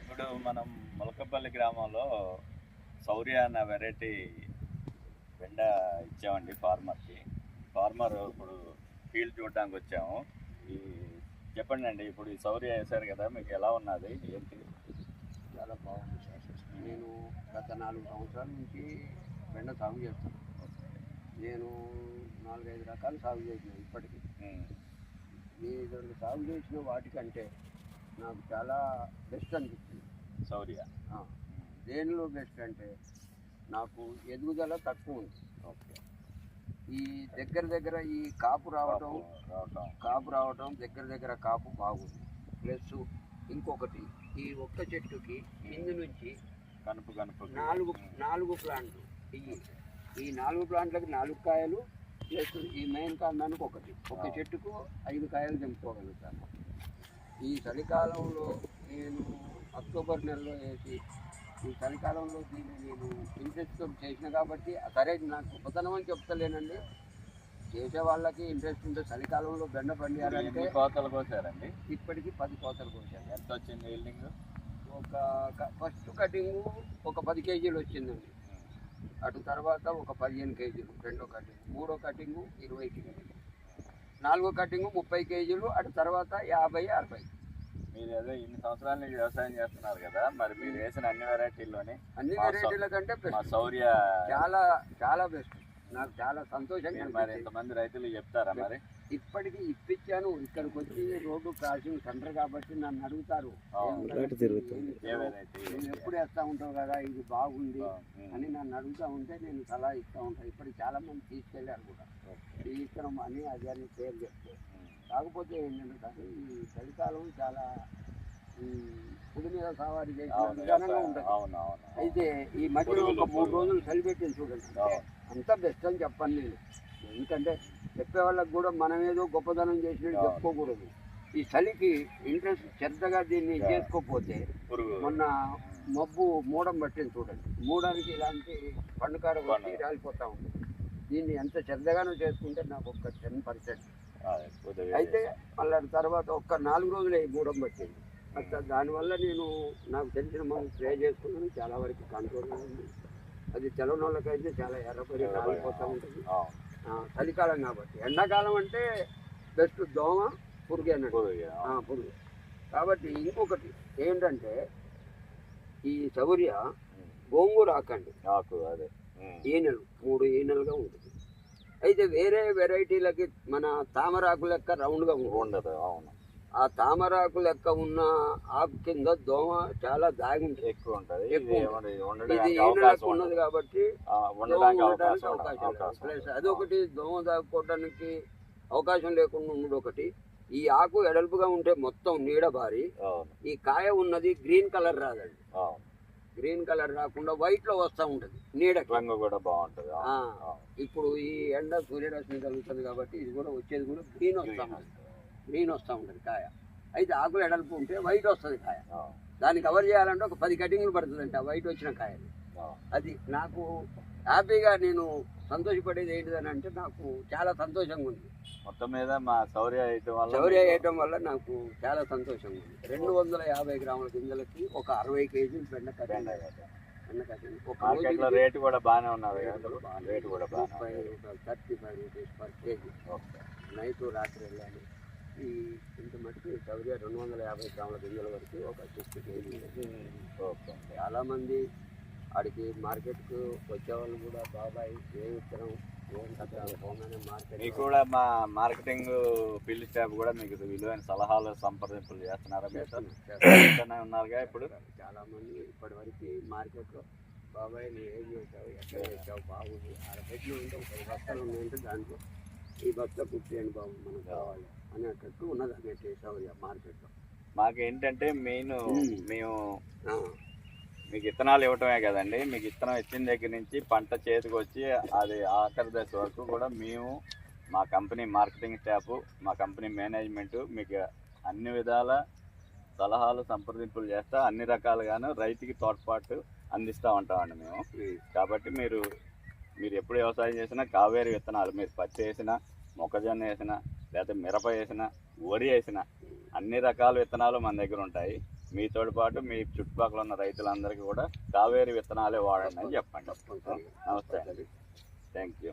ఇప్పుడు మనం మొలకపల్లి గ్రామంలో సౌర్య అన్న వెరైటీ బెండ ఇచ్చామండి ఫార్మర్కి ఫార్మర్ ఇప్పుడు ఫీల్డ్ చూడడానికి వచ్చాము. ఈ చెప్పండి అండి ఇప్పుడు ఈ సౌర్య వేశారు కదా మీకు ఎలా ఉన్నది? ఏంటి? చాలా బాగుంది సార్ నేను గత నాలుగు సంవత్సరాల నుంచి బెండ సాగు చేస్తాను. నాలుగైదు రకాలు సాగు చేసిన ఇప్పటికి. రెండు సాగు చేసిన వాటికంటే నాకు చాలా బెస్ట్ అనిపిస్తుంది. సౌర్య. దేనిలో బెస్ట్ అంటే నాకు ఎదుగుదల తక్కువ ఉంది. ఓకే. ఈ దగ్గర దగ్గర ఈ కాపు రావటం రావటం. కాపు రావటం దగ్గర దగ్గర కాపు బాగుంది. ప్లస్ ఇంకొకటి ఈ ఒక్క చెట్టుకి కింది నుంచి కనుపు కనుపు నాలుగు నాలుగు ప్లాంట్లు ఇవి ఈ నాలుగు ప్లాంట్లకు నాలుగు కాయలు ప్లస్ ఈ మెయిన్ కాండానికి ఒకటి. ఒక చెట్టుకు ఐదు కాయలు తెంపుకోగలుగుతాను ఈ చలికాలంలో నేను అక్టోబర్ నెలలో వేసి ఈ చలికాలంలో దీన్ని నేను ఇంట్రెస్ట్తో చేసిన కాబట్టి సరే నాకు గొప్పతనం అని చెప్తలేనండి. చేసే వాళ్ళకి ఇంట్రెస్ట్ ఉంటే చలికాలంలో బెండ పండియాలంటే కోతలు కోసారండి? ఇప్పటికి పది కోతలు కోసాను. ఎంత వచ్చింది ఒక ఫస్ట్ కటింగ్ ఒక పది కేజీలు వచ్చిందండి. అటు తర్వాత ఒక పదిహేను కేజీలు రెండో కటింగ్ మూడో కటింగ్ ఇరవై కేజీలు నాలుగో కటింగ్ ముప్పై కేజీలు అటు తర్వాత యాభై అరవై. మీరు అదే ఇన్ని సంవత్సరాల నుంచి వ్యవసాయం చేస్తున్నారు కదా మరి మీరు వేసిన అన్ని వెరైటీల్లోని అన్ని వెరైటీల కంటే సౌర్య చాలా చాలా బెస్ట్ నాకు చాలా సంతోషంగా మీరు. ఎంతమంది రైతులు చెప్తారా మరి? ఇప్పటికి ఇప్పించాను. ఇక్కడికి వచ్చి రోడ్డు క్రాసింగ్ సెంటర్ కాబట్టి నన్ను అడుగుతారు. నువ్వు ఎప్పుడు వేస్తా ఉంటావు కదా ఇది బాగుంది అని నన్ను అడుగుతూ ఉంటే నేను సలహా ఇస్తూ ఉంటాను ఇప్పటికి చాలా మంది తీసుకెళ్ళారు కూడా ఈ ఇత్తనం అని అది అని పేరు చెప్తే. కాకపోతే ఏంటంటే సార్ ఈ చలికాలం చాలా ఈ పుడి మీద సవారీ చేసిన విధానంగా ఉంటుంది. అవును అవును అయితే ఈ మధ్యలో ఒక మూడు రోజులు చలి పెట్టింది చూడండి. అంత బెస్ట్ అని చెప్పను నేను. ఎందుకంటే చెప్పే వాళ్ళకి కూడా మనం ఏదో గొప్పతనం చేసినట్టు. చెప్పుకోకూడదు. ఈ చలికి ఇంట్రెస్ట్ శ్రద్ధగా దీన్ని. చేసుకోకపోతే మొన్న మబ్బు మూడం పట్టింది చూడండి. మూడానికి ఇలాంటి పండుకార పండుగ. రాలిపోతా ఉంది. దీన్ని ఎంత శ్రద్ధగానో చేసుకుంటే నాకు ఒక టెన్ పర్సెంట్. అయితే మళ్ళీ తర్వాత ఒక్క నాలుగు రోజులే మూడం పట్టింది. అట్లా దానివల్ల నేను నాకు తెలిసిన మనం స్ప్రే చేసుకున్నాను చాలా వరకు కంట్రోల్ ఉంది. అది తెలవని వాళ్ళకైతే చాలా ఎర్రపడి రాలిపోతూ ఉంటుంది చలికాలం కాబట్టి. ఎండాకాలం అంటే బెస్ట్ దోమ పురుగు అన్నట్టు పురుగు, కాబట్టి ఇంకొకటి ఏంటంటే ఈ సౌర్య గోంగూర ఆకండి. ఆకు అదే. ఈనెలు మూడు ఈనెలుగా ఉంటుంది. అయితే వేరే వెరైటీలకి మన తామరాకు లెక్క రౌండ్గా ఉండదు అవును. ఆ తామరాకు లెక్క ఉన్న ఆకు కింద దోమ చాలా దాగి ఉంటుంది. ఎక్కువ ఉంటది ఇది ఈనెలకు ఉన్నది ఉండదు. కాబట్టి అవకాశం ఉండదు. ప్లస్ ఉండదు. అదొకటి దోమ దాక్కోవడానికి అవకాశం లేకుండా ఉన్నది ఒకటి. ఈ ఆకు ఎడల్పుగా ఉంటే మొత్తం నీడ బారి. ఈ కాయ ఉన్నది గ్రీన్ కలర్ రాదండి. గ్రీన్ కలర్ రాకుండా వైట్లో వస్తూ ఉంటుంది నీడకి. రంగు కూడా బాగుంటది. ఇప్పుడు ఈ ఎండ సూర్యరశ్మి కలుగుతుంది కాబట్టి ఇది కూడా వచ్చేది కూడా గ్రీన్ వస్తూ ఉంటుంది. గ్రీన్ వస్తూ ఉంటుంది కాయ. అయితే ఆకులు ఎడల్పు ఉంటే వైట్ వస్తుంది కాయ. దాన్ని కవర్ చేయాలంటే ఒక పది కటింగ్లు పడుతుందంట వైట్ వచ్చిన కాయలు. అది నాకు హ్యాపీగా నేను సంతోషపడేది ఏంటిదని అంటే నాకు చాలా సంతోషంగా ఉంది. మొత్తం మీద మా శౌర్య వేయటం వల్ల మీకు- వేయటం వల్ల నాకు చాలా సంతోషంగా ఉంది. రెండు వందల యాభై గ్రాముల గింజలకి ఒక అరవై కేజీలు బెండ కటింగ్ బెండ వేయటం. బెండ కటింగ్ ఒక మార్కెట్లో రోజుకి రేటు కూడా బాగానే ఉన్నది రేటు కూడా thirty five rupees per K G. Night రాత్రి వెళ్ళాలి. ఈ ఇంత మటుకు చౌర్య రెండు వందల యాభై గ్రాముల గింజల వరకు ఒక సిక్స్టీ కేజీ. చాలామంది ఆడికి మార్కెట్కు వచ్చేవాళ్ళు కూడా బాబాయ్ ఏ విత్తనం? మీకు కూడా మా మార్కెటింగ్ ఫీల్డ్ స్టాఫ్ కూడా మీకు విలువైన సలహాలు సంప్రదింపులు చేస్తున్నారా చేస్తూనే ఉన్నారుగా ఇప్పుడు? చాలా మంది ఇప్పటి వరకు మార్కెట్లో బాబాయ్ నువ్వు ఏం చేసావు? ఎట్లా చేసావు? బాగుంది. పెట్టి ఉంటే ఒక బస్తాలు ఉన్నాయంటే దాంట్లో ఈ బస్తా కుట్టేయండి బాబు మనకు కావాలి. అనేటట్టు ఉన్నది అన్నట్టు చేసావు మార్కెట్లో మాకు ఏంటంటే మెయిన్ మ్మ్. మీకు విత్తనాలు ఇవ్వటమే కదండి మీకు విత్తనం ఇచ్చిన దగ్గర నుంచి పంట చేతికి వచ్చి అది ఆఖరి దశ వరకు కూడా మేము మా కంపెనీ మార్కెటింగ్ స్టాఫ్ మా కంపెనీ మేనేజ్మెంట్ మీకు అన్ని విధాల సలహాలు సంప్రదింపులు చేస్తా అన్ని రకాలుగాను రైతుకి తోడ్పాటు అందిస్తూ ఉంటామండి మేము. కాబట్టి మీరు మీరు ఎప్పుడు వ్యవసాయం చేసినా కావేరి విత్తనాలు మీరు పత్తి వేసినా మొక్కజొన్న వేసినా లేకపోతే మిరప వేసినా వరి వేసినా అన్ని రకాల విత్తనాలు మన దగ్గర ఉంటాయి. మీతో పాటు మీ చుట్టుపక్కల ఉన్న రైతులందరికీ కూడా కావేరి విత్తనాలే వాడండి అని చెప్పండి. నమస్తే అండి. Thank you